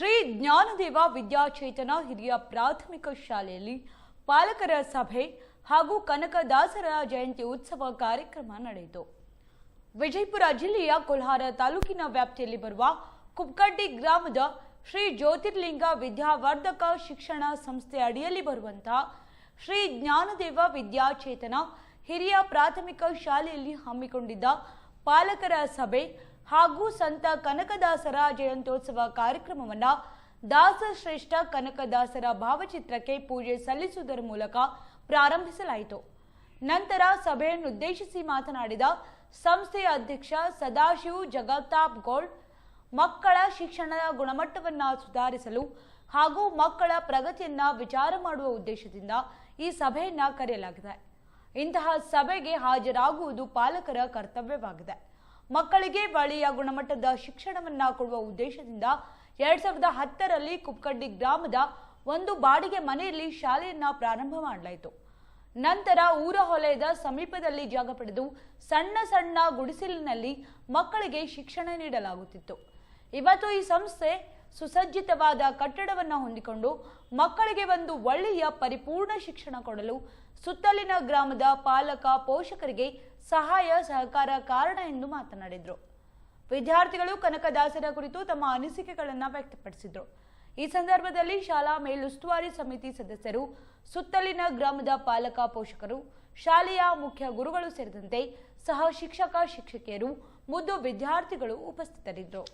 ಶ್ರೀ ಜ್ಞಾನದೇವ ವಿದ್ಯಾಚೇತನ ಹಿರಿಯ ಪ್ರಾಥಮಿಕ ಶಾಲೆಯಲ್ಲಿ ಪಾಲಕರ ಸಭೆ ಹಾಗೂ ಕನಕದಾಸರ ಜಯಂತಿ ಉತ್ಸವ ಕಾರ್ಯಕ್ರಮ ನಡೆಯಿತು. ವಿಜಯಪುರ ಜಿಲ್ಲೆಯ ಕೊಲ್ಹಾರ ತಾಲೂಕಿನ ವ್ಯಾಪ್ತಿಯಲ್ಲಿ ಬರುವ ಕುಪ್ಕಡ್ಡಿ ಗ್ರಾಮದ ಶ್ರೀ ಜ್ಯೋತಿರ್ಲಿಂಗ ವಿದ್ಯಾವರ್ಧಕ ಶಿಕ್ಷಣ ಸಂಸ್ಥೆ ಅಡಿಯಲ್ಲಿ ಬರುವಂತಹ ಶ್ರೀ ಜ್ಞಾನದೇವ ವಿದ್ಯಾಚೇತನ ಹಿರಿಯ ಪ್ರಾಥಮಿಕ ಶಾಲೆಯಲ್ಲಿ ಹಮ್ಮಿಕೊಂಡಿದ್ದ ಪಾಲಕರ ಸಭೆ ಹಾಗೂ ಸಂತ ಕನಕದಾಸರ ಜಯಂತ್ಯೋತ್ಸವ ಕಾರ್ಯಕ್ರಮವನ್ನ ದಾಸಶ್ರೇಷ್ಠ ಕನಕದಾಸರ ಭಾವಚಿತ್ರಕ್ಕೆ ಪೂಜೆ ಸಲ್ಲಿಸುವುದರ ಮೂಲಕ ಪ್ರಾರಂಭಿಸಲಾಯಿತು. ನಂತರ ಸಭೆಯನ್ನುದ್ದೇಶಿಸಿ ಮಾತನಾಡಿದ ಸಂಸ್ಥೆಯ ಅಧ್ಯಕ್ಷ ಸದಾಶಿವ್ ಜಗತಾಪ್ ಗೌಡ್, ಮಕ್ಕಳ ಶಿಕ್ಷಣದ ಗುಣಮಟ್ಟವನ್ನು ಸುಧಾರಿಸಲು ಹಾಗೂ ಮಕ್ಕಳ ಪ್ರಗತಿಯನ್ನ ವಿಚಾರ ಮಾಡುವ ಉದ್ದೇಶದಿಂದ ಈ ಸಭೆಯನ್ನ ಕರೆಯಲಾಗಿದೆ. ಇಂತಹ ಸಭೆಗೆ ಹಾಜರಾಗುವುದು ಪಾಲಕರ ಕರ್ತವ್ಯವಾಗಿದೆ. ಮಕ್ಕಳಿಗೆ ಒಳ್ಳೆಯ ಗುಣಮಟ್ಟದ ಶಿಕ್ಷಣವನ್ನ ಕೊಡುವ ಉದ್ದೇಶದಿಂದ ಎರಡ್ ಸಾವಿರದ ಹತ್ತರಲ್ಲಿ ಕುಪ್ಕಡ್ಡಿ ಗ್ರಾಮದ ಒಂದು ಬಾಡಿಗೆ ಮನೆಯಲ್ಲಿ ಶಾಲೆಯನ್ನ ಪ್ರಾರಂಭ ಮಾಡಲಾಯಿತು. ನಂತರ ಊರ ಹೊಲೆಯದ ಸಮೀಪದಲ್ಲಿ ಜಾಗ ಪಡೆದು ಸಣ್ಣ ಸಣ್ಣ ಗುಡಿಸಿಲಿನಲ್ಲಿ ಮಕ್ಕಳಿಗೆ ಶಿಕ್ಷಣ ನೀಡಲಾಗುತ್ತಿತ್ತು. ಇವತ್ತು ಈ ಸಂಸ್ಥೆ ಸುಸಜ್ಜಿತವಾದ ಕಟ್ಟಡವನ್ನು ಹೊಂದಿಕೊಂಡು ಮಕ್ಕಳಿಗೆ ಒಂದು ಒಳ್ಳೆಯ ಪರಿಪೂರ್ಣ ಶಿಕ್ಷಣ ಕೊಡಲು ಸುತ್ತಲಿನ ಗ್ರಾಮದ ಪಾಲಕ ಪೋಷಕರಿಗೆ ಸಹಾಯ ಸಹಕಾರ ಕಾರಣ ಎಂದು ಮಾತನಾಡಿದರು. ವಿದ್ಯಾರ್ಥಿಗಳು ಕನಕದಾಸರ ಕುರಿತು ತಮ್ಮ ಅನಿಸಿಕೆಗಳನ್ನು ವ್ಯಕ್ತಪಡಿಸಿದರು. ಈ ಸಂದರ್ಭದಲ್ಲಿ ಶಾಲಾ ಮೇಲುಸ್ತುವಾರಿ ಸಮಿತಿ ಸದಸ್ಯರು, ಸುತ್ತಲಿನ ಗ್ರಾಮದ ಪಾಲಕ ಪೋಷಕರು, ಶಾಲೆಯ ಮುಖ್ಯ ಗುರುಗಳು ಸೇರಿದಂತೆ ಸಹ ಶಿಕ್ಷಕ, ಶಿಕ್ಷಕಿಯರು, ಮುದ್ದು ವಿದ್ಯಾರ್ಥಿಗಳು ಉಪಸ್ಥಿತರಿದ್ದರು.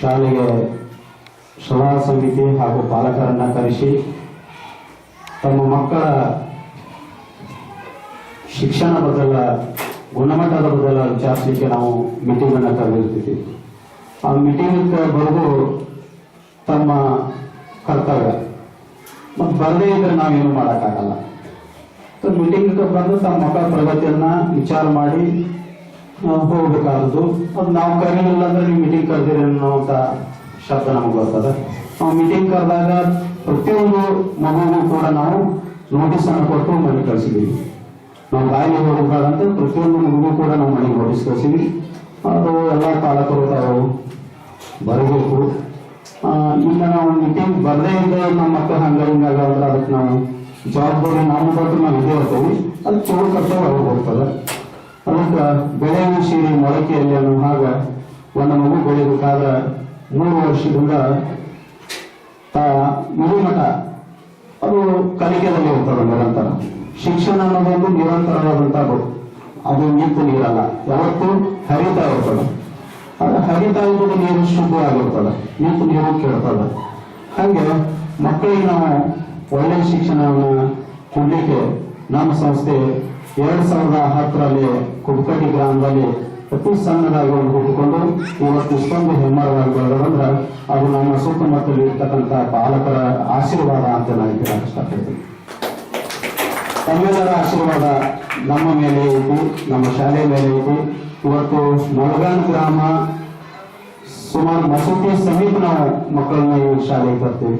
ಶಾಲೆಗೆ ಶಾಲಾ ಸಮಿತಿ ಹಾಗೂ ಪಾಲಕರನ್ನ ಕರೆಸಿ ತಮ್ಮ ಮಕ್ಕಳ ಶಿಕ್ಷಣ ಬದಲ, ಗುಣಮಟ್ಟದ ಬದಲ ವಿಚಾರಿಸಲಿಕ್ಕೆ ನಾವು ಮೀಟಿಂಗ್ ಅನ್ನ ಕರೆದಿರ್ತೀವಿ. ಆ ಮೀಟಿಂಗ್ ಬರೆದು ತಮ್ಮ ಕರ್ತವ್ಯ. ಮತ್ತು ಬರದೇ ಇದ್ರೆ ನಾವೇನು ಮಾಡೋಕ್ಕಾಗಲ್ಲ. ಮೀಟಿಂಗ್ ಬಂದು ತಮ್ಮ ಮಕ್ಕಳ ಪ್ರಗತಿಯನ್ನ ವಿಚಾರ ಮಾಡಿ ಹೋಗ್ಬೇಕಾದದ್ದು. ಅದು ನಾವು ಕರೀಲಿಲ್ಲ ಅಂದ್ರೆ ನೀವು ಮೀಟಿಂಗ್ ಕರೆದಿರಿ ಅನ್ನುವಂತ ಶಬ್ದ ನಮಗೆ ಬರ್ತದೆ. ನಾವು ಮೀಟಿಂಗ್ ಕರೆದಾಗ ಪ್ರತಿಯೊಂದು ಮಗುವಿಗೂ ಕೂಡ ನಾವು ನೋಟಿಸ್ ಅನ್ನು ಕೊಟ್ಟು ಮನೆ ಕಳಿಸಿದ್ದೀವಿ. ನಾವು ಬಾಯಿಗೆ ಹೋಗಬಾರಂತೆ ಪ್ರತಿಯೊಂದು ಮಗು ಕೂಡ ನಾವು ಮನೆಗೆ ನೋಟಿಸ್ ಅದು ಎಲ್ಲ ಪಾಲಕರು ತಾವು ಬರಬೇಕು ಈಗ ನಾವು ಮೀಟಿಂಗ್ ಬರದೇ ಇದ್ದರೆ ನಮ್ಮ ಮಕ್ಕಳು ಹಂಗ ಹಿಂಗಾಗ ಅಂದ್ರೆ ಅದಕ್ಕೆ ನಾವು ಜವಾಬ್ದಾರಿ ನಾವು ಕೊಟ್ಟು ನಾವು ಇದೇ ಇರ್ತೀವಿ. ಅದು ಚೋಳು ಕರ್ತವ್ಯ ಅವ್ರು ಹೋಗ್ತದೆ ಅದಕ್ಕೆ ಬೆಳೆಯ ಸೀರೆ ಮೊಳಕೆಯಲ್ಲಿ ಅನ್ನೋ ಹಾಗ ಒಂದು ಮಗು ಬೆಳಿಬೇಕಾದ್ರೆ ಮೂರು ವರ್ಷದಿಂದ ತಾ ಮಠ ಅದು ಕಲಿಕೆದಲ್ಲಿ ಇರ್ತದೆ ನಿರಂತರ. ಶಿಕ್ಷಣ ಅನ್ನೋದೊಂದು ನಿರಂತರವಾದಂತಹ ಅದು ನಿಂತು ನೀರಲ್ಲ ಯಾವತ್ತು ಹರಿತಾ ಇರ್ತದೆ. ಅದು ಹರಿತಾ ಇರೋದು ನೀರು ಶುದ್ಧವಾಗಿರ್ತದೆ. ನಿಂತು ನೀರು ಕೇಳ್ತದೆ ಹಾಗೆ ಮಕ್ಕಳಿಗೆ ನಾವು ಒಳ್ಳೆಯ ಶಿಕ್ಷಣವನ್ನು ಕೊಡ್ಲಿಕ್ಕೆ ನಮ್ಮ ಸಂಸ್ಥೆ ಎರಡ್ ಸಾವಿರದ ಹತ್ತರಲ್ಲಿ ಕುಡ್ಕಟ್ಟಿ ಗ್ರಾಮದಲ್ಲಿ ಅತಿ ಸಣ್ಣದಾಗಿ ಒಂದು ಹುಟ್ಟುಕೊಂಡು ಇವತ್ತು ಇಷ್ಟೊಂದು ಹೆಮ್ಮರವಾಗಿ ಬೆಳೆದಂದ್ರೆ ಅದು ನಮ್ಮ ಸುತ್ತಮುತ್ತಲಿರ್ತಕ್ಕಂಥ ಪಾಲಕರ ಆಶೀರ್ವಾದ ಅಂತ ನಾನು ಹೇಳಕ್ ಇಷ್ಟಪಡ್ತೀನಿ. ತಮ್ಮೆಲ್ಲರ ಆಶೀರ್ವಾದ ನಮ್ಮ ಮೇಲೆ ಐತಿ ನಮ್ಮ ಶಾಲೆ ಮೇಲೆ ಐತಿ ಇವತ್ತು ಮೊಳಗಾನ್ ಗ್ರಾಮ ಸುಮಾರು ಮಸೂತಿ ಸಮೀಪ ನಾವು ಮಕ್ಕಳನ್ನ ಈ ಶಾಲೆಗೆ ಬರ್ತೀವಿ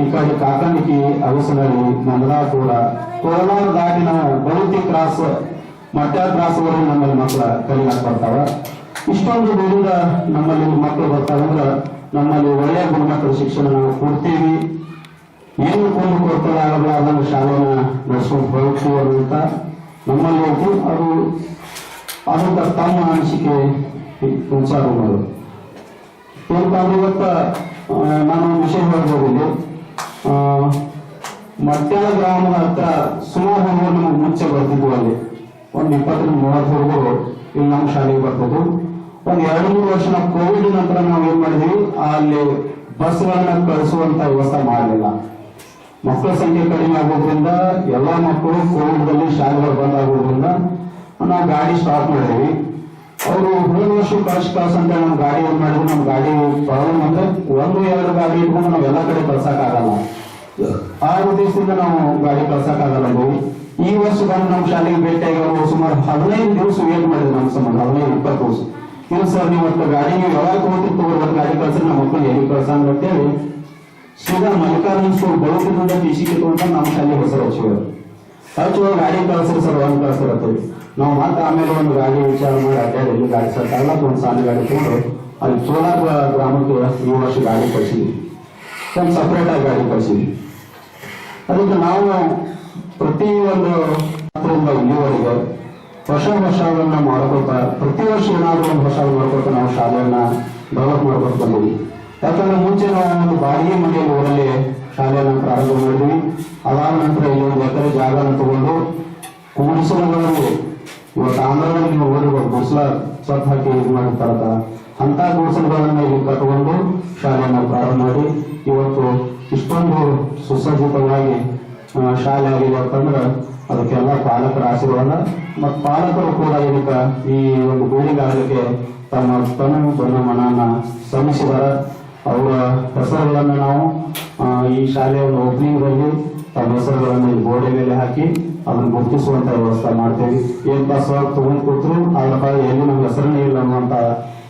ಈ ಕಡೆ ಕಾಕನಿಕಿ ಅಗಸನಹಳ್ಳಿ ಮಂದಲಾಪುರ ಕೋಲಾರ ದಾಟಿ ನಾವು ಬಳುತಿ ಕ್ರಾಸ್ ಮಟ್ಟ ಕ್ರಾಸ್ ವರೆಗೆ ನಮ್ಮಲ್ಲಿ ಮಕ್ಕಳ ಕಲಿಯಾಕ್ ಬರ್ತಾವ. ಇಷ್ಟೊಂದು ದೂರದ ನಮ್ಮಲ್ಲಿ ಮಕ್ಕಳು ಬರ್ತಾವಂದ್ರ ನಮ್ಮಲ್ಲಿ ಒಳ್ಳೆಯ ಗುಣಮಟ್ಟದ ಶಿಕ್ಷಣ ನಾವು ಕೊಡ್ತೀವಿ. ಅದನ್ನು ಶಾಲೆನ ನಡೆಸ್ಕೊಂಡು ಹೋಗ್ತೀವಿ ಅಂತ ನಮ್ಮಲ್ಲಿ ಒಬ್ಬರು, ಅದು ಅದಕ್ಕೆ ತಮ್ಮ ಅನಿಸಿಕೆ ವಿಚಾರ ಮಾಡೋದು ಏನಪ್ಪ ಅಂದ್ರೆ ಇವತ್ತ ನಾನು ಒಂದು ವಿಷಯ ಹೇಳ್ಬೋದಿಲ್ಲಿ ಮಟ್ಯಾಳ ಗ್ರಾಮದ ಹತ್ರ ಸುಮಾರು ಹುಡುಗರು ನಮಗೆ ಮುಂಚೆ ಬರ್ತಿದ್ವು ಅಲ್ಲಿ. ಒಂದು ಇಪ್ಪತ್ತರಿಂದ ಮೂವತ್ತು ಇಲ್ಲಿ ನಮ್ಮ ಶಾಲೆಗೆ ಬರ್ತಿದ್ವು ಒಂದು ಎರಡು ಮೂರು ವರ್ಷ ಕೋವಿಡ್ ನಂತರ ನಾವು ಏನ್ ಮಾಡಿದ್ವಿ, ಅಲ್ಲಿ ಬಸ್ಗಳನ್ನ ಕಳಿಸುವಂತ ವ್ಯವಸ್ಥೆ ಮಾಡಲಿಲ್ಲ. ಮಕ್ಕಳ ಸಂಖ್ಯೆ ಕಡಿಮೆ ಆಗೋದ್ರಿಂದ ಎಲ್ಲಾ ಮಕ್ಕಳು ಕೋವಿಡ್ದಲ್ಲಿ ಶಾಲೆಗಳು ಬಂದ್ ಆಗೋದ್ರಿಂದ ನಾವು ಗಾಡಿ ಸ್ಟಾಪ್ ಮಾಡಿದ್ವಿ. ಅವರು ಹೋದ ವರ್ಷ ಫಸ್ಟ್ ಕ್ಲಾಸ್ ಅಂತ ನಮ್ಮ ಗಾಡಿ ಏನ್ ಮಾಡಿದ್ರು ನಮ್ಮ ಗಾಡಿ ಪ್ರಾಬ್ಲಮ್ ಅಂದ್ರೆ ಒಂದು, ಎರಡು ಗಾಡಿ ಇಟ್ಕೊಂಡು ನಾವು ಎಲ್ಲ ಕಡೆ ಕಳ್ಸಕ್ ಆಗಲ್ಲ ಆ ಉದ್ದೇಶದಿಂದ ನಾವು ಗಾಡಿ ಕಳ್ಸಕ್ ಆಗಲ್ಲ ನಾವು ಈ ವರ್ಷ ಬಂದು ನಮ್ಮ ಶಾಲೆಗೆ ಭೇಟಿಯಾಗಿ ಅವರು ಸುಮಾರು ಹದಿನೈದು ದಿವಸ ವೇಟ್ ಮಾಡಿದ್ರು ನಮ್ಮ ಸಂಬಂಧ, ಹದಿನೈದು, ಇಪ್ಪತ್ತು ದಿವಸ. ಇಲ್ಲ ಸರ್ ನೀವು ಗಾಡಿ ನೀವು ಯಾವಾಗ ತಗೋರ್ ಗಾಡಿ ಕಳ್ಸಿದ್ರೆ ನಮ್ಮ ಮಕ್ಕಳು ಎಲ್ಲಿ ಕಳ್ಸಂಗ್ ಅಂತೇಳಿ ಸೀದಾ ಮಲ್ಲಿಕಾರ್ಜುನ್ ಸ್ಕೂಲ್ ಬಳುಕಿನಿಂದ ಟಿ ಸಿ ಕಿತ್ಕೊಂಡ ನಮ್ಮ ಶಾಲೆ ಹೆಸರು ಹಚ್ಚಿವರು ಹಚ್ಚುವಾಗ ಗಾಡಿ ಕಳ್ಸ್ರಿ ಸರ್, ಒಂದು ಕಳ್ಸಿರತ್ತೀವಿ ನಾವು ಮತ್ತೆ ಆಮೇಲೆ ಒಂದು ಗಾಡಿ ವಿಚಾರ ಮಾಡಿ ಅಡ್ಡಾಡಿ ಎಲ್ಲಿ ಗಾಡಿ ಸರ್ ಎಲ್ಲ ಒಂದು ಸಾಲ ಗಾಡಿ ತಗೊಂಡು ಅಲ್ಲಿ ಸೋಲಾರ್ ಗ್ರಾಮಕ್ಕೆ ಈ ವರ್ಷ ಗಾಡಿ ಕಳಿಸಿದ್ವಿ. ಸ್ವಲ್ಪ ಸಪ್ರೇಟ್ ಆಗಿ ಗಾಡಿ ಕಳಿಸಿದ್ವಿ. ಅದಕ್ಕೆ ನಾವು ಪ್ರತಿ ಒಂದು ಇಲ್ಲಿವರೆಗೆ ಹೊಸ ವರ್ಷಗಳನ್ನ ಮಾಡ್ಕೊತಾ ಪ್ರತಿ ವರ್ಷ ಏನಾದರೂ ಒಂದು ಹೊಸ ಮಾಡ್ಕೊತಾ ನಾವು ಶಾಲೆಯನ್ನ ಡೆವಲಪ್ ಮಾಡ್ಕೊತ ಬಂದಿವಿ ಯಾಕಂದ್ರೆ ಮುಂಚೆ ನಾವು ಒಂದು ಬಾಡಿಗೆ ಮನೆಯಲ್ಲಿ ಊರಲ್ಲಿ ಶಾಲೆಯನ್ನು ಪ್ರಾರಂಭ ಮಾಡಿದ್ವಿ. ಅದಾದ ನಂತರ ಇಲ್ಲಿ ಒಂದು ಎಕರೆ ಜಾಗನ ತಗೊಂಡು ಗುಡಿಸಲುಗಳಲ್ಲಿ ಇವತ್ತು ಆಂಧ್ರದಲ್ಲಿ ನೀವು ಓದಿರ್ಬೋದು ಗುಡಿಸಲ ಸ್ವತ್ತು ಹಾಕಿ ಇದು ಮಾಡಿರ್ತಾರಲ್ಲ ಅಂತ ಗುಡಿಸಲುಗಳನ್ನ ಇಲ್ಲಿ ಕಟ್ಟಿಕೊಂಡು ಶಾಲೆಯನ್ನ ಪ್ರಾರಂಭ ಮಾಡಿ. ಇವತ್ತು ಇಷ್ಟೊಂದು ಸುಸಜ್ಜಿತವಾಗಿ ಶಾಲೆ ಆಗಿದೆ ಅಂತಂದ್ರೆ ಅದಕ್ಕೆಲ್ಲ ಪಾಲಕರ ಆಶೀರ್ವಾದ. ಮತ್ತು ಪಾಲಕರು ಕೂಡ ಇದಕ್ಕೆ ಈ ಒಂದು ಬಿಲ್ಡಿಂಗ್ ತಮ್ಮ ತನು ತನ್ನ ಮನನ ಶ್ರಮಿಸಿದ್ದಾರೆ ಅವರ ಹೆಸರುಗಳನ್ನು ನಾವು ಈ ಶಾಲೆಯ ಒಂದು ಓಪನಿಂಗ್ನಲ್ಲಿ ತಮ್ಮ ಹೆಸರುಗಳನ್ನು ಗೋಡೆ ಮೇಲೆ ಹಾಕಿ ಅದನ್ನು ಗುರುತಿಸುವಂತ ವ್ಯವಸ್ಥೆ ಮಾಡ್ತೇವೆ. ಏನ್ ಪಾಸ್ ತಗೊಂಡ್ ಕೊಟ್ಟರು ಅದರ ಬಾಯಿ ಎಲ್ಲಿ ನಮ್ಮ ಹೆಸರನ್ನೇ ಇಲ್ಲ ಅನ್ನುವಂತ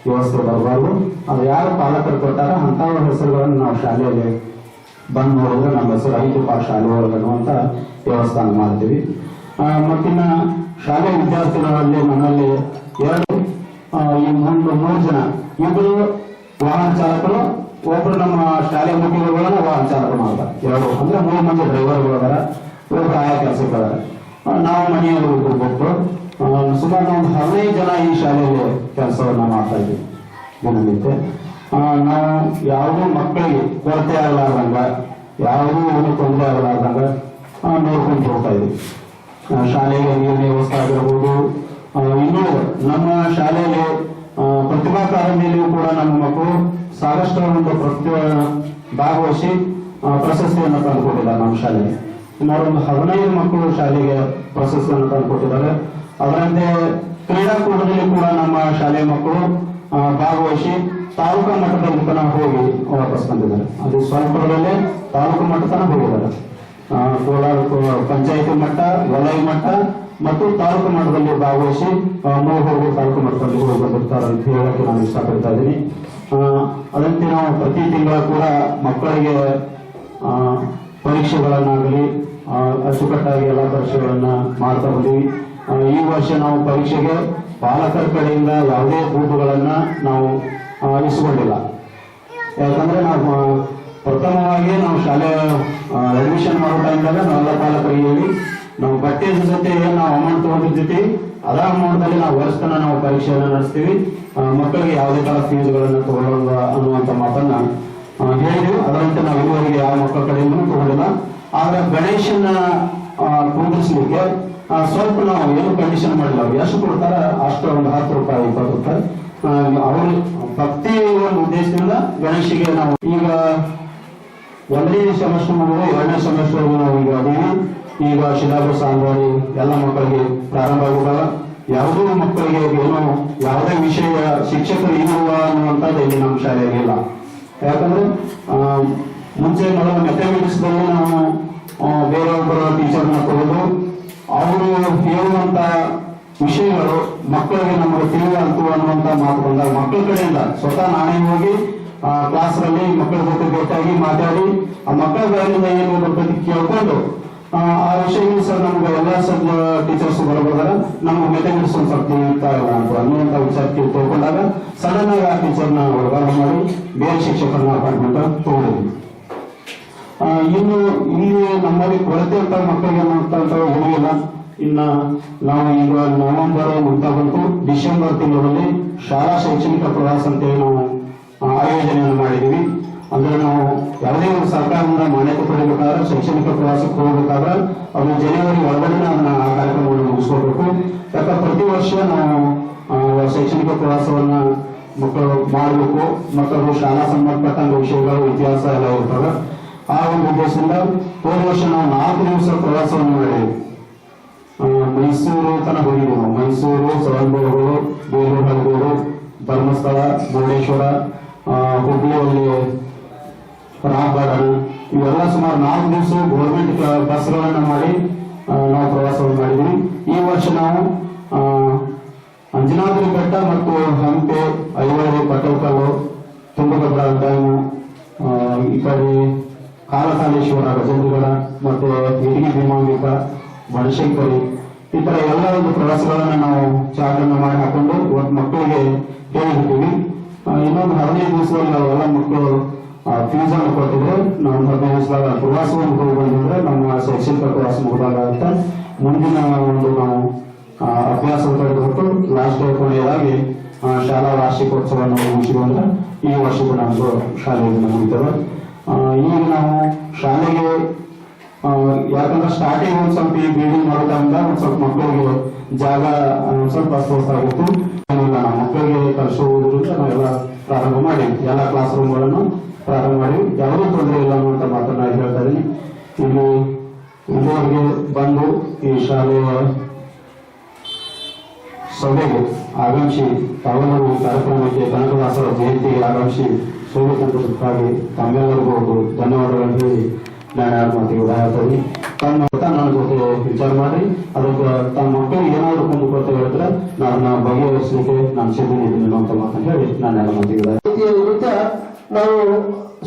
ವ್ಯವಸ್ಥೆ ಬರಬಾರ್ದು. ಅದು ಯಾರು ಪಾಲಕರು ಕೊಟ್ಟಾರ ಅಂತವ್ರ ಹೆಸರುಗಳನ್ನು ನಾವು ಶಾಲೆಯಲ್ಲಿ ಬಂದ್ ನೋಡಿದ್ರೆ ನಮ್ಮ ಹೆಸರು ಐದು ಪಾ ಶಾಲೆ ಒಳಗೆ ಅನ್ನುವಂತ ವ್ಯವಸ್ಥಾನ ಮಾಡ್ತೀವಿ. ಆ, ಮತ್ತಿನ್ನ ಶಾಲೆ ವಿದ್ಯಾರ್ಥಿಗಳಲ್ಲಿ ನಮ್ಮಲ್ಲಿ ಎರಡು ಈ ಒಂದು ಮೂರು ಜನ. ಇಬ್ಬರು ವಾಹನ ಚಾಲಕರು ಒಬ್ರು ನಮ್ಮ ಶಾಲೆ ವಾಹನ ಚಾಲಕರು ಮಾಡ್ತಾರೆ. ಅಂದ್ರೆ ಮೂರು ಮಂದಿ ಡ್ರೈವರ್ಗಳು ಅದಾರ ಒಬ್ಬರು ಆಯಾ ಕೆಲಸಕ್ಕೆ ಅದಾರ ನಾವು ಮನೆಯಲ್ಲಿ ಒಬ್ಬರು ಸುಮಾರು ನಾವು ಹದಿನೈದು ಜನ ಈ ಶಾಲೆಯಲ್ಲಿ ಕೆಲಸವನ್ನ ಮಾಡ್ತಾ ಇದ್ದೀವಿ ದಿನನಿತ್ಯ. ನಾವು ಯಾವುದೂ ಮಕ್ಕಳಿಗೆ ಕೊರತೆ ಆಗಲಾರ್ದಂಗ, ಯಾವುದೂ ಒಂದು ತೊಂದರೆ ಆಗಲಾರ್ದಂಗ ನೋಡ್ಕೊಂಡು ಹೋಗ್ತಾ ಇದ್ದೀವಿ ಶಾಲೆಗೆ ನೀರಿನ ವ್ಯವಸ್ಥೆ ಆಗಿರ್ಬೋದು ಇನ್ನೂ ನಮ್ಮ ಶಾಲೆಯಲ್ಲಿ ಪ್ರತಿಭಾ ಕಾರಂಜಿಯಲ್ಲಿಯೂ ಕೂಡ ನಮ್ಮ ಮಕ್ಕಳು ಸಾಕಷ್ಟು ಒಂದು ಭಾಗವಹಿಸಿ ಪ್ರಶಸ್ತಿಯನ್ನು ತಂದುಕೊಟ್ಟಿದ್ದಾರೆ ನಮ್ಮ ಶಾಲೆಗೆ. ಸುಮಾರು ಒಂದು ಹದಿನೈದು ಮಕ್ಕಳು ಶಾಲೆಗೆ ಪ್ರಶಸ್ತಿಯನ್ನು ತಂದುಕೊಟ್ಟಿದ್ದಾರೆ. ಅದರಂತೆ ಕ್ರೀಡಾಕೂಟದಲ್ಲಿ ಕೂಡ ನಮ್ಮ ಶಾಲೆಯ ಮಕ್ಕಳು ಭಾಗವಹಿಸಿ ತಾಲೂಕಾ ಮಟ್ಟದಲ್ಲಿ ತನಕ ಹೋಗಿ ವಾಪಸ್ ಬಂದಿದ್ದಾರೆ. ಅದು ಸ್ವಲ್ಪದಲ್ಲೇ ತಾಲೂಕು ಮಟ್ಟ ತನಕ ಹೋಗಿದ್ದಾರೆ ಕೋಲಾರ ಪಂಚಾಯತಿ ಮಟ್ಟ, ವಲಯ ಮಟ್ಟ ಮತ್ತು ತಾಲೂಕು ಮಟ್ಟದಲ್ಲಿ ಭಾಗವಹಿಸಿ ಹೋಗಿ ತಾಲೂಕು ಮಟ್ಟದಲ್ಲಿ ಬಂದಿರ್ತಾರೆ ಅಂತ ಹೇಳಕ್ಕೆ ನಾನು ಇಷ್ಟಪಡ್ತಾ ಇದ್ದೀನಿ. ಅದಂತೆ ನಾವು ಪ್ರತಿ ತಿಂಗಳ ಕೂಡ ಮಕ್ಕಳಿಗೆ ಪರೀಕ್ಷೆಗಳನ್ನಾಗಲಿ ಅಚ್ಚುಕಟ್ಟಾಗಿ ಎಲ್ಲ ಪರೀಕ್ಷೆಗಳನ್ನ ಮಾಡ್ತಾ ಬಂದೀವಿ. ಈ ವರ್ಷ ನಾವು ಪರೀಕ್ಷೆಗೆ ಪಾಲಕರ ಕಡೆಯಿಂದ ಯಾವುದೇ ಬೂಟುಗಳನ್ನ ನಾವು ಇಸ್ಕೊಂಡಿಲ್ಲ ಯಾಕಂದ್ರೆ ನಾವು ಪ್ರಥಮವಾಗಿ ನಾವು ಶಾಲೆ ಅಡ್ಮಿಷನ್ ಮಾಡೋ ಟೈಮ್ದಾಗ ನಾವೆಲ್ಲ ಪಾಲಕರಿಗೆ ಹೇಳಿ ನಾವು ಬಟ್ಟೆಯ ಜೊತೆ ನಾವು ಅಮೌಂಟ್ ತಗೊಂಡಿರ್ತೀವಿ ಅದ ಅಮೌಂಟ್ದಲ್ಲಿ ನಾವು ವರ್ಷತನ ನಾವು ಪರೀಕ್ಷೆಯನ್ನು ನಡೆಸ್ತೀವಿ. ಮಕ್ಕಳಿಗೆ ಯಾವುದೇ ತರ ಫೀಸ್ಗಳನ್ನು ತಗೊಳ್ಳಲ್ಲ ಅನ್ನುವಂತ ಮಾತನ್ನ ಹೇಳಿದ್ವಿ. ಅದರಂತೆ ನಾವು ಇವರಿಗೆ ಯಾವ ಮಕ್ಕಳ ಕಡೆಯಿಂದಲೂ ತಗೊಂಡಿಲ್ಲ ಆದ್ರೆ ಗಣೇಶನ ಆ, ಸ್ವಲ್ಪ ನಾವು ಏನು ಕಂಡೀಷನ್ ಮಾಡಿಲ್ಲ. ಎಷ್ಟು ಕೊಡ್ತಾರ ಅಷ್ಟು ಒಂದು ಹತ್ತು ರೂಪಾಯಿ ಇಪ್ಪತ್ತು ರೂಪಾಯಿ. ಅವರು ಭಕ್ತಿ ಒಂದು ಉದ್ದೇಶದಿಂದ ಗಣೇಶಿಗೆ ನಾವು ಈಗ ಒಂದನೇ ಸೆಮಿಸ್ಟರ್ ಎರಡನೇ ಸೆಮಿಸ್ಟರ್ ನಾವು ಈಗ ಅದೀವಿ ಈಗ ಸಿಲೆಬಸ್ ಆಲ್ರೆಡಿ ಎಲ್ಲ ಮಕ್ಕಳಿಗೆ ಪ್ರಾರಂಭ ಆಗಿದಾಗ ಯಾವುದೂ ಮಕ್ಕಳಿಗೆ ಏನೋ ಯಾವುದೇ ವಿಷಯ ಶಿಕ್ಷಕರು ಏನಲ್ಲ ಅನ್ನುವಂಥದ್ದು ಇಲ್ಲಿ ನಮ್ಮ ಶಾಲೆಯಾಗಿಲ್ಲ ಯಾಕಂದ್ರೆ ಮುಂಚೆ ನಾವು ಮೆಥಮೆಟಿಕ್ಸ್ದಲ್ಲಿ ನಾವು ಬೇರೆಯೊಬ್ಬರ ಟೀಚರ್ನ ಕೊಡೋದು. ಅವರು ಹೇಳುವಂತ ವಿಷಯಗಳು ಮಕ್ಕಳಿಗೆ ನಮಗೆ ತಿಳಿವಂತು ಅನ್ನುವಂತ ಮಾತು ಬಂದಾಗ ಮಕ್ಕಳ ಕಡೆಯಿಂದ ಸ್ವತಃ ನಾನೇ ಹೋಗಿ ಕ್ಲಾಸ್ ರಲ್ಲಿ ಮಕ್ಕಳ ಜೊತೆ ಭೇಟಿಯಾಗಿ ಮಾತಾಡಿ, ಆ ಮಕ್ಕಳ ಬಾಯಿಂದ ಏನು ಬರ್ತದೆ ಕೇಳ್ಕೊಂಡು ಆ, ವಿಷಯ ಸರ್ ನಮ್ಗೆ ಎಲ್ಲ ಸರ್ ಟೀಚರ್ಸ್ ಬರಬೋದಾರ ನಮ್ಗೆ ಮೆಥಮೆಟಿಕ್ಸ್ ಒಂದು ಸ್ವಲ್ಪ ಅಂತ ಅನ್ನುವಂತ ವಿಚಾರ ತಿಳ್- ತಿಳ್ಕೊಂಡಾಗ ಸಡನ್ ಆಗಿ ಆ ಟೀಚರ್ನ ವರ್ಗಾವಣೆ ಮಾಡಿ ಬೇರೆ ಶಿಕ್ಷಕರನ್ನ ಅಪಾಯಿಂಟ್ಮೆಂಟ್ ತಗೊಂಡಿದ್ವಿ. ಇನ್ನು ಇಲ್ಲಿ ನಮ್ಮಲ್ಲಿ ಕೊರತೆ ಅಂತ ಮಕ್ಕಳಿಗೆ ಅನ್ನುವಂತ ಇರಲಿಲ್ಲ ಇನ್ನ ನಾವು ಈಗ ನವೆಂಬರ್ ಮುಗ್ತಾ ಬಂತು ಡಿಸೆಂಬರ್ ತಿಂಗಳಲ್ಲಿ ಶಾಲಾ ಶೈಕ್ಷಣಿಕ ಪ್ರವಾಸ ಅಂತೇಳಿ ನಾವು ಆಯೋಜನೆಯನ್ನು ಮಾಡಿದೀವಿ. ಅಂದ್ರೆ ನಾವು ಯಾವುದೇ ಒಂದು ಸರ್ಕಾರದಿಂದ ಪಡಿಬೇಕಾದ್ರೆ ಶೈಕ್ಷಣಿಕ ಪ್ರವಾಸಕ್ಕೆ ಹೋಗ್ಬೇಕಾದ್ರೆ ಅದು ಜನವರಿ ಒಳಗಡೆ ಅದನ್ನ ಆ ಕಾರ್ಯಕ್ರಮವನ್ನು ಮುಗಿಸ್ಕೋಬೇಕು ಯಾಕಂದ್ರೆ ಪ್ರತಿ ವರ್ಷ ನಾವು ಶೈಕ್ಷಣಿಕ ಪ್ರವಾಸವನ್ನ ಮಕ್ಕಳು ಮಾಡಬೇಕು. ಮಕ್ಕಳು ಶಾಲಾ ಸಂಬಂಧಪಟ್ಟಂತ ವಿಷಯಗಳು, ಇತಿಹಾಸ ಎಲ್ಲ ಇರ್ತವೆ. ಆ ಒಂದು ಉದ್ದೇಶದಿಂದ ಹೋದ ವರ್ಷ ನಾವು ನಾಲ್ಕು ದಿವಸ ಪ್ರವಾಸವನ್ನು ಮಾಡಿದ್ವಿ. ಮೈಸೂರು ತನಕ ಹೋಗಿದ್ವಿ ನಾವು. ಮೈಸೂರು ಸವಣೂರು ಬೇಲೂರು ಧರ್ಮಸ್ಥಳ, ಮುರುಡೇಶ್ವರ ಹುಬ್ಳಿಯಲ್ಲಿ ರಾಮ್ ಗಾರ್ಡನ್ ಇವೆಲ್ಲ ಸುಮಾರು ನಾಲ್ಕು ದಿವಸ ಗೌರ್ಮೆಂಟ್ ಬಸ್ಗಳನ್ನ ಮಾಡಿ ನಾವು ಪ್ರವಾಸವನ್ನು ಮಾಡಿದ್ವಿ ಈ ವರ್ಷ ನಾವು ಅಂಜನಾದ್ರಿ ಬೆಟ್ಟ ಮತ್ತು ಹಂಪೆ ಐವಳಿ ಪಟ್ಟದಕಲ್ಲು ತುಂಗಭದ್ರಾ ಡ್ಯಾಮು ಈ ಕಡೆ ಕಾಲಕಾಲೇಶ್ವರ ಗಜೇಂದ್ರಗಡ ಮತ್ತೆ ಹಿರಿಗಿ ಭೀಮಾಂಬಿಕ, ಬನಶಂಕರಿ, ಈ ತರ ಎಲ್ಲ ಒಂದು ಪ್ರವಾಸಗಳನ್ನ ನಾವು ಚಾರ್ಟ್ ಅನ್ನು ಮಾಡಿ ಹಾಕೊಂಡು ಇವತ್ತು ಮಕ್ಕಳಿಗೆ ಹೇಳಿರ್ತೀವಿ ಇನ್ನೊಂದು ಹದಿನೈದು ದಿವಸದಲ್ಲಿ ನಾವೆಲ್ಲ ಮಕ್ಕಳು ಫೀಸ್ ಅನ್ನು ಕೊಟ್ಟಿದ್ರೆ ನಾವು ದಿವಸದಾಗ ಪ್ರವಾಸವನ್ನು ಹೋಗಿ ಬಂದಿದ್ರೆ ನಮ್ಮ ಶೈಕ್ಷಣಿಕ ಪ್ರವಾಸ ಮುಗಿದಾಗುತ್ತೆ ಮುಂದಿನ ಒಂದು ನಾವು ಅಭ್ಯಾಸ ತೆಗೆದುಬಿಟ್ಟು ಲಾಸ್ಟ್ ಕೊನೆಯದಾಗಿ ಶಾಲಾ ವಾರ್ಷಿಕೋತ್ಸವವನ್ನು ಮುಗಿಸಿಕೊಂಡ್ರೆ ಈ ವರ್ಷಕ್ಕೂ ನಮ್ಮದು ಶಾಲೆಯಲ್ಲಿ ಮುಗಿತೇವೆ ಈಗ ನಾವು ಶಾಲೆಗೆ ಯಾಕಂದ್ರೆ ಸ್ಟಾರ್ಟಿಂಗ್ ಒಂದ್ ಸ್ವಲ್ಪ ಈ ಬಿಲ್ಡಿಂಗ್ ಮಾಡೋದ್ರಿಂದ ಒಂದ್ ಸ್ವಲ್ಪ ಮಕ್ಕಳಿಗೆ ಜಾಗ ಸ್ವಲ್ಪ ನಮ್ಮ ಮಕ್ಕಳಿಗೆ ಕಲಿಸುವುದರಿಂದ ನಾವೆಲ್ಲ ಪ್ರಾರಂಭ ಮಾಡಿ, ಎಲ್ಲ ಕ್ಲಾಸ್ ರೂಮ್ಗಳನ್ನು ಪ್ರಾರಂಭ ಮಾಡಿ. ಯಾವುದೂ ತೊಂದರೆ ಇಲ್ಲ ಅನ್ನುವಂಥ ಮಾತನ್ನ ಹೇಳ್ತಾ ಇಲ್ಲಿ ಇಲ್ಲಿವರೆಗೆ ಬಂದು ಈ ಶಾಲೆಯ ಸಭೆಗೆ ಆಗಮಿಸಿ, ತಾವೆಲ್ಲರೂ ಕಾರ್ಯಕ್ರಮಕ್ಕೆ ಕನಕದಾಸರ ಜಯಂತಿಗೆ ಆಗಮಿಸಿ ಸೋಲುಕೊಂಡದಕ್ಕಾಗಿ ತಮ್ಮೆಲ್ಲರಿಗೂ ಅವರು ಧನ್ಯವಾದಗಳನ್ನು ಹೇಳಿ ನಾನು ಯಾರು ಮಾತಿಗೆ ಉದಾಹರಣೆ ತಮ್ಮ ನನ್ನ ಜೊತೆ ವಿಚಾರ ಮಾಡಿ, ಅದಕ್ಕೆ ತಮ್ಮ ಮಕ್ಕಳು ಏನಾದರೂ ಕುಂದು ಕೊರತೆ ಹೇಳಿದ್ರೆ ನಾನು ಬಗೆಹರಿಸಲಿಕ್ಕೆ ನಾನು ಸಿದ್ಧನಿದ್ದೀನಿ ಅನ್ನುವಂಥ ಮಾತನ್ನು ಹೇಳಿ ನಾನು ಯಾರ ಮಾತಿಗೆ ಉದಾಹರಣೆ ನಾವು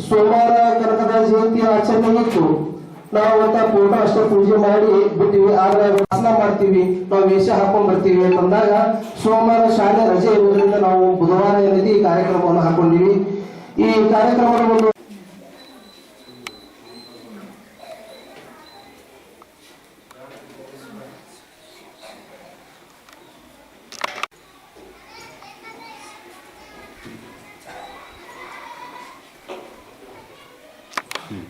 ಸೋಮವಾರ ಕನಕದ ಜಯಂತಿ ಆಚರಣೆ ಇತ್ತು. ನಾವು ಅಂತ ಫೋಟೋ ಅಷ್ಟೇ ಪೂಜೆ ಮಾಡಿ ಬಿಟ್ಟಿವಿ ಆದ್ರೆ ವಾಸನ ಮಾಡ್ತೀವಿ, ನಾವು ವೇಷ ಹಾಕೊಂಡ್ ಬರ್ತೀವಿ ಅಂತಂದಾಗ ಸೋಮವಾರ ಶಾಲೆ ರಜೆ ಇರುವುದರಿಂದ ನಾವು ಬುಧವಾರ ಏನಿದೆ ಈ ಕಾರ್ಯಕ್ರಮವನ್ನು ಹಾಕೊಂಡಿವಿ. ಈ ಕಾರ್ಯಕ್ರಮದ ಒಂದು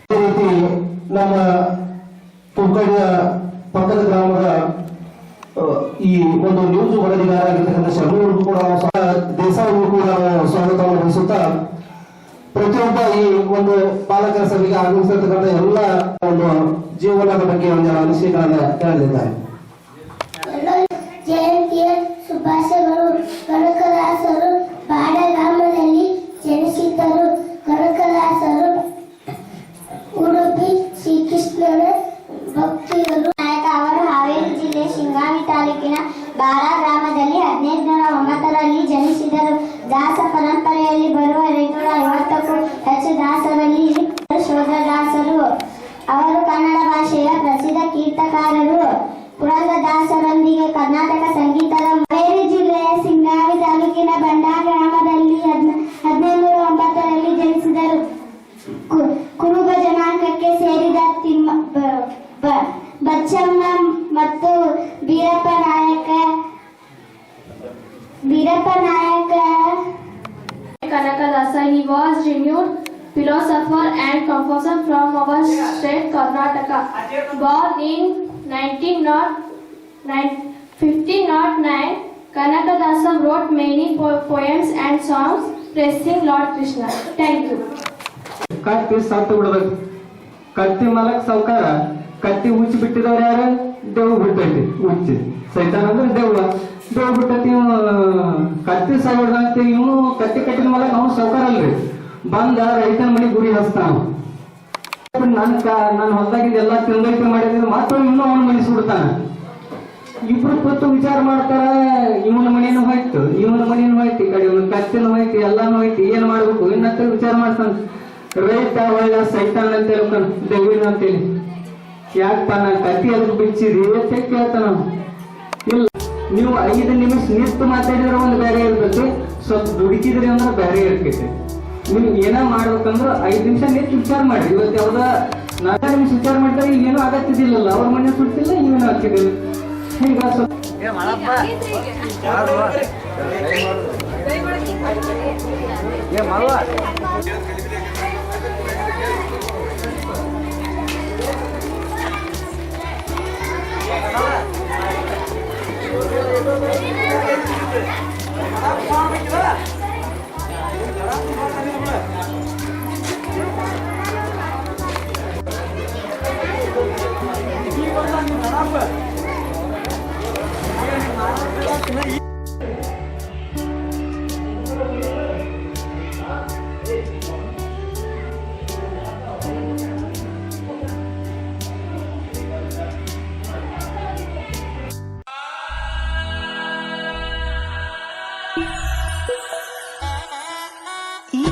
ಅದೇ ರೀತಿ ನಮ್ಮ ತುರ್ಕಡಿಯ ಪಕ್ಕದ ಗ್ರಾಮದ ಆ, ಈ ಒಂದು ನ್ಯೂಸ್ ವರದಿಗಾರಾಗಿರ್ತಕ್ಕಂಥ ಶರಣೂರು ಕೂಡ ಸಹ ದೇಸಾಯಿಗೂ ಕೂಡ ಸ್ವಾಗತವನ್ನು ವಹಿಸುತ್ತಾ ಪ್ರತಿಯೊಬ್ಬ ಈ ಒಂದು ಪಾಲಕರ ಸಭೆಗೆ ಆಗಮಿಸಿರ್ತಕ್ಕಂಥ ಎಲ್ಲ ಒಂದು ಜೀವನದ ಬಗ್ಗೆ ಒಂದೆರಡು ಅನಿಸಿಕೆಗಳನ್ನ ಕೇಳಲಿದ್ದಾರೆ. ಜಯಂತಿಯ ಶುಭಾಶಯಗಳು. ಕನಕದಾಸರು ಬಾಡಗಾಮದಲ್ಲಿ ಜನಿಸಿದ್ದರು. ಕನಕದಾಸರು ಉಡುಪಿ ಶ್ರೀಕೃಷ್ಣನ ಭಕ್ತಿಗಳು ನಾಯಕ ಅವರು ಹಾವೇರಿ ಜಿಲ್ಲೆ ಶಿಂಗಾವಿ ತಾಲೂಕಿನ ಬಾಳ ಹದಿನೈದುನೂರ ಒಂಬತ್ತರಲ್ಲಿ ಜನಿಸಿದರು. ದಾಸ ಪರಂಪರೆಯಲ್ಲಿ ಬರುವ ಎರಡ್ನೂರ ಐವತ್ತಕ್ಕೂ ಹೆಚ್ಚು ದಾಸರಲ್ಲಿ ಶೋಧದಾಸರು. ಅವರು ಕನ್ನಡ ಭಾಷೆಯ ಪ್ರಸಿದ್ಧ ಕೀರ್ತಕಾರರು ಪುರಂದದಾಸರೊಂದಿಗೆ ಕರ್ನಾಟಕ ಸಂಗೀತದ ಹಾವೇರಿ ಜಿಲ್ಲೆಯ ಸಿಂಗಾವಿ ತಾಲೂಕಿನ ಬಂಡಾ ಗ್ರಾಮದಲ್ಲಿ ಹದಿನೈದು ಒಂಬತ್ತರಲ್ಲಿ ಜನಿಸಿದರು. ಕುರುಬ ಜನಾಂಗಕ್ಕೆ ಸೇರಿದ ತಿಮ್ಮ ಬಚ್ಚಮ್ಮ ಮತ್ತು ಬೀರಪ್ಪ ನಾಯಕ Kanakadasa. He was renowned philosopher and composer from our state Karnataka. Born in 1509, Kanakadasa wrote many po- poems and songs praising Lord Krishna. Thank you. ಕತ್ತಿ ಸತ್ತು ಬಿಡ್ಬೇಕು ಕತ್ತಿ ಮಲಕ್ ಸಾವ್ಕಾರ ಕತ್ತಿ ಉಚ್ಚಿ ಬಿಟ್ಟಿದವ್ರು ಯಾರು ದೇವ್ ಬಿಟ್ಟೈತಿ ಉಚ್ಚಿ ಸೈತಾನ ಅಂದ್ರೆ ದೇವ್ವ ದೇವ್ ಬಿಟ್ಟೈತಿ ಕತ್ತೆ ಕತ್ತಿ ಇವನು ಕತ್ತಿ ಕಟ್ಟಿದ ಮೇಲೆ ನಾವು ಸೌಕರಲ್ರಿ ಬಂದ ರೈತನ ಮನೆ ಗುರಿ ಹಸ್ತಾನ ನನ್ ನನ್ನ ಹೊಲ್ದಾಗಿಂದ ಎಲ್ಲಾ ತಿಂದೈತೆ ಮಾಡಿದ್ರೆ ಮಾತ್ರ ಇನ್ನೂ ಅವನ ಮನೆ ಸುಡ್ತಾನ. ಇಬ್ರು ಕೂತು ವಿಚಾರ ಮಾಡ್ತಾರ, ಇವನ ಮನೇನು ಹೋಯ್ತು, ಇವನ ಮನೇನು ಹೋಯ್ತು, ಈ ಕಡೆ ಇವನ ಕತ್ತಿನ ಹೋಯ್ತು, ಎಲ್ಲಾನು ಹೋಯ್ತು, ಏನ್ ಮಾಡ್ಬೇಕು ಇನ್ನಂತ ವಿಚಾರ ಮಾಡ್ತಾನ. ರೈತ ಒಳ್ಳೆ ಸೈತಾನ ಅಂತ ಹೇಳ್ತಾನ, ದೇವಿನ ಅಂತೇಳಿ ಯಾಕಪ್ಪ, ನಾ ಕತ್ತಿ ಅದಕ್ಕೆ ಬಿಚ್ಚಿರಿ ಅಂತ ಕೇಳ್ತಾನ ನೀವು ಐದು ನಿಮಿಷ ನಿಂತು ಮಾತಾಡಿದ್ರೆ ಒಂದು ಬೇರೆ ಇರ್ತೈತಿ ಸ್ವಲ್ಪ ದುಡುಕಿದ್ರಿ ಅಂದ್ರೆ ಬೇರೆ ಇರ್ತೈತಿ ನೀವು ಏನ ಮಾಡ್ಬೇಕಂದ್ರೆ ಐದು ನಿಮಿಷ ನಿಂತು ವಿಚಾರ ಮಾಡಿ ಇವತ್ತು ಯಾವ್ದ ನಾಲ್ಕು ನಿಮಿಷ ವಿಚಾರ ಮಾಡ್ತಾರೆ ಈಗ ಏನೂ ಆಗತ್ತಿದ್ದಿಲ್ಲಲ್ಲ. ಅವ್ರ ಮನೆ ಸುಟ್ಟಿಲ್ಲ ಏನು ಆಗ್ತಿದ್ದಿಲ್ಲ. ಹಿಂಗ ಸ್ವಲ್ಪ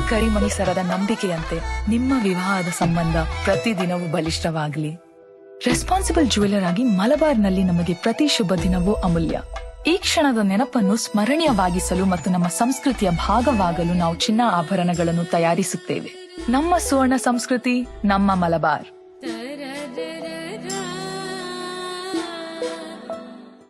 ಈ ಕರಿಮಣಿಸರದ ನಂಬಿಕೆಯಂತೆ ನಿಮ್ಮ ವಿವಾಹದ ಸಂಬಂಧ ಪ್ರತಿದಿನವೂ ಬಲಿಷ್ಠವಾಗಲಿ. ರೆಸ್ಪಾನ್ಸಿಬಲ್ ಜುವೆಲರ್ ಆಗಿ ಮಲಬಾರ್ನಲ್ಲಿ ನಮಗೆ ಪ್ರತಿ ಶುಭ ದಿನವೂ ಅಮೂಲ್ಯ. ಈ ಕ್ಷಣದ ನೆನಪನ್ನು ಸ್ಮರಣೀಯವಾಗಿಸಲು ಮತ್ತು ನಮ್ಮ ಸಂಸ್ಕೃತಿಯ ಭಾಗವಾಗಲು ನಾವು ಚಿನ್ನ ಆಭರಣಗಳನ್ನು ತಯಾರಿಸುತ್ತೇವೆ. ನಮ್ಮ ಸುವರ್ಣ ಸಂಸ್ಕೃತಿ, ನಮ್ಮ ಮಲಬಾರ್.